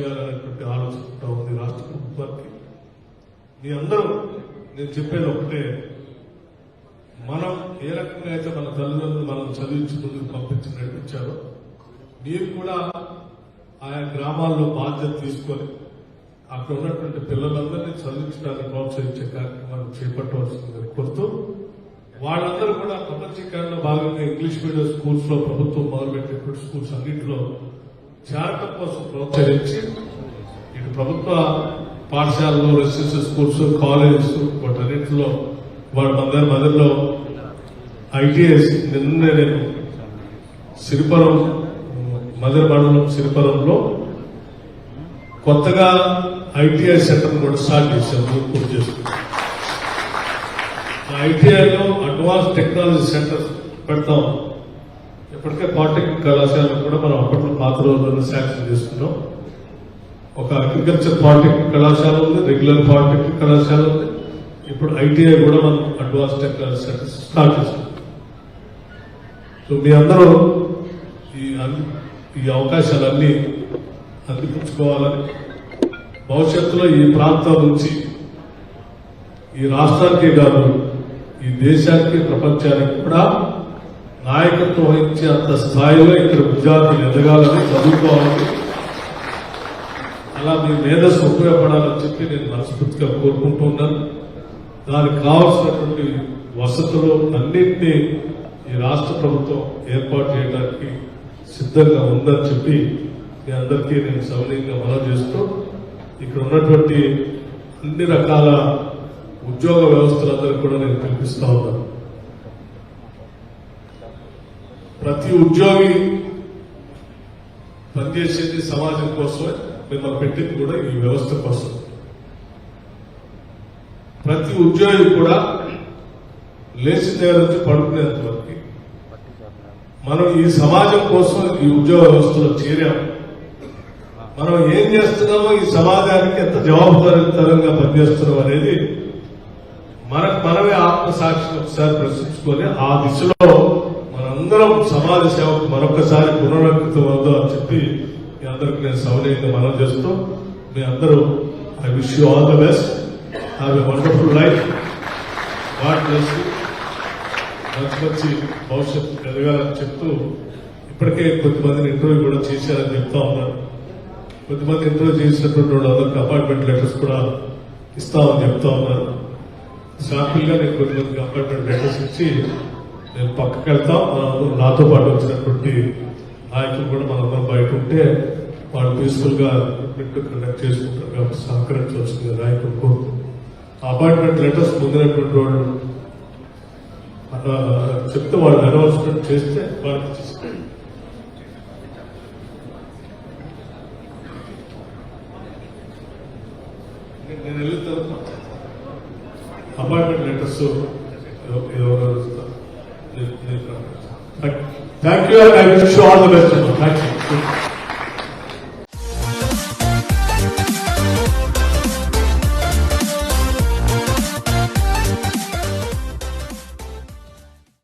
చేయాలనేటువంటి ఆలోచన కూడా ఉంది రాష్ట్ర ప్రభుత్వానికి. మీ అందరూ నేను చెప్పేది ఒకటే మనం ఏ రకంగా అయితే మన తల్లిదండ్రులు మనం చదివించి ముందుకు పంపించి నడిపించారో మీరు కూడా ఆయా గ్రామాల్లో బాధ్యత తీసుకొని అక్కడ ఉన్నటువంటి పిల్లలందరినీ చదివించడానికి ప్రోత్సహించే కార్యక్రమాన్ని చేపట్టవలసిందని కోరుతూ వాళ్ళందరూ కూడా ప్రపంచీకరణలో భాగంగా ఇంగ్లీష్ మీడియం స్కూల్స్లో ప్రభుత్వం మొదలుపెట్టినటువంటి స్కూల్స్ అన్నింటిలో జాగ్రత్త కోసం ప్రోత్సహించి ఇటు ప్రభుత్వ పాఠశాలలో రెసిడెన్షియల్ స్కూల్స్ కాలేజెస్ వాటన్నింటిలో వాళ్ళ మదర్ మదర్లో ఐటీఎస్ నిన్న నేను సిరిపురం మదర్ మండలం సిరిపురంలో కొత్తగా ఐటీఐ సెంటర్ కూడా స్టార్ట్ చేశాం పూర్తి చేసుకున్నాం ఐటీఐలో అడ్వాన్స్ టెక్నాలజీ సెంటర్ పెడతాం. ఇప్పటికే పాలిటెక్నిక్ కళాశాలను కూడా మనం అప్పట్లో పాత రోజుల్లో శాంక్షన్ చేసుకున్నాం. ఒక అగ్రికల్చర్ పాలిటెక్నిక్ కళాశాల ఉంది రెగ్యులర్ పాలిటెక్నిక్ కళాశాల ఉంది. ఇప్పుడు ఐటీఐ కూడా మనం అడ్వాన్స్ టెక్నాలజీ స్టార్ట్ చేస్తున్నాం. సో మీ అందరూ ఈ ఈ అవకాశాలన్నీ అందిపుచ్చుకోవాలని భవిష్యత్తులో ఈ ప్రాంతం నుంచి ఈ రాష్ట్రానికే కాదు ఈ దేశానికి ప్రపంచానికి కూడా నాయకత్వం వహించే అంత స్థాయిలో ఇక్కడ విద్యార్థులు ఎదగాలని చదువుకోవాలని అలా మీ మేధస్సు ఉపయోగపడాలని చెప్పి నేను మనస్ఫూర్తిగా కోరుకుంటున్నాను దానికి కావాల్సినటువంటి వసతులు అన్నింటినీ ఈ రాష్ట్ర ప్రభుత్వం ఏర్పాటు చేయడానికి సిద్ధంగా ఉందని చెప్పి మీ అందరికీ నేను సౌనీయంగా మనం చేస్తూ ఇక్కడ ఉన్నటువంటి అన్ని రకాల ఉద్యోగ వ్యవస్థలందరూ కూడా నేను పిలిపిస్తా ఉన్నాను. ప్రతి ఉద్యోగి పనిచేసేది సమాజం కోసమే మిమ్మల్ని పెట్టింది కూడా ఈ వ్యవస్థ కోసం. ప్రతి ఉద్యోగి కూడా లేచిన దగ్గర నుంచి పడుకునేంత వరకు. మనం ఈ సమాజం కోసం ఈ ఉద్యోగ వ్యవస్థలో చేరాం. మనం ఏం చేస్తున్నామో ఈ సమాజానికి ఎంత జవాబుదారీతరంగా పనిచేస్తున్నాం అనేది మనకు మనమే ఆత్మసాక్షిని ఒకసారి ప్రశ్నించుకొని ఆ దిశలో అందరం సమాజ సేవకు మరొకసారి పునరంకితం వద్దు అని చెప్పి మీ అందరికి నేను సౌనీయంగా మనం చేస్తూ మీ అందరూ I wish you all the best. Have a wonderful life God bless మంచి మంచి భవిష్యత్తు ఎదగాలని చెప్తూ ఇప్పటికే కొద్దిమందిని ఇంటర్వ్యూ కూడా చేశారని చెప్తా ఉన్నారు కొద్దిమంది ఇంటర్వ్యూ చేసినటువంటి వాళ్ళందరికీ అపాయింట్మెంట్ లెటర్స్ కూడా ఇస్తామని చెప్తా ఉన్నారు శాంపుల్ నేను కొద్దిమందికి అపాయింట్మెంట్ లెటర్స్ ఇచ్చి నేను పక్కకి వెళ్తాం. నాతో పాటు వచ్చినటువంటి నాయకులు కూడా మనందరం బయట ఉంటే వాళ్ళు పీస్ఫుల్గా కండక్ట్ చేసుకుంటారు కాబట్టి సహకరించవలసింది నాయకులకు అపాయింట్మెంట్ లెటర్స్ పొందినటువంటి వాళ్ళు అట్లా చెప్తే వాళ్ళు అనౌన్స్మెంట్ చేస్తే వాళ్ళకి నేను నేను వెళ్ళిన తర్వాత అపాయింట్మెంట్ లెటర్స్ ఎవరు Thank you and I wish you all the best. Thank you.